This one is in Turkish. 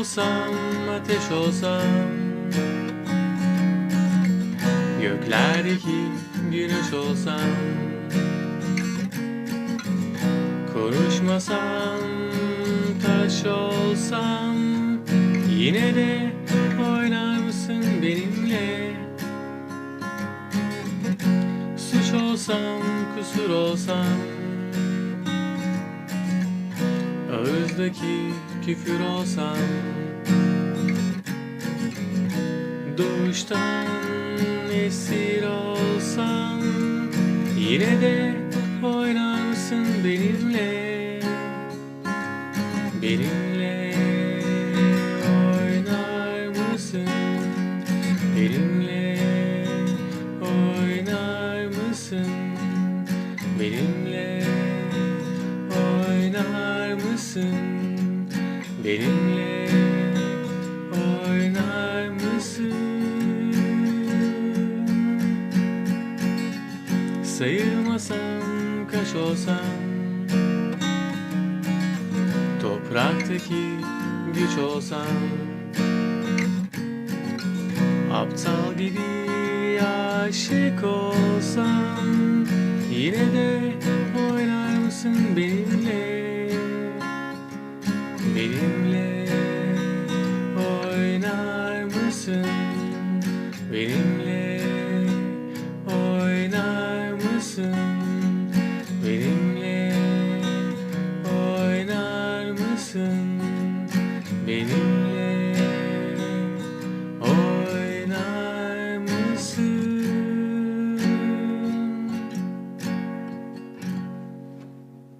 Olsam, ateş olsam. Göklerdeki güneş olsam. Konuşmasam, taş olsam. Yine de oynar mısın benimle? Suç olsam, kusur olsam. Ağızdaki küfür olsam Doğuştan esir olsam Yine de oynar mısın benimle Benimle oynar mısın? Benimle oynar mısın? Benimle oynar mısın Benimle oynar mısın? Sayılmasam kaç olsam Topraktaki güç olsam Aptal gibi aşık olsam Benim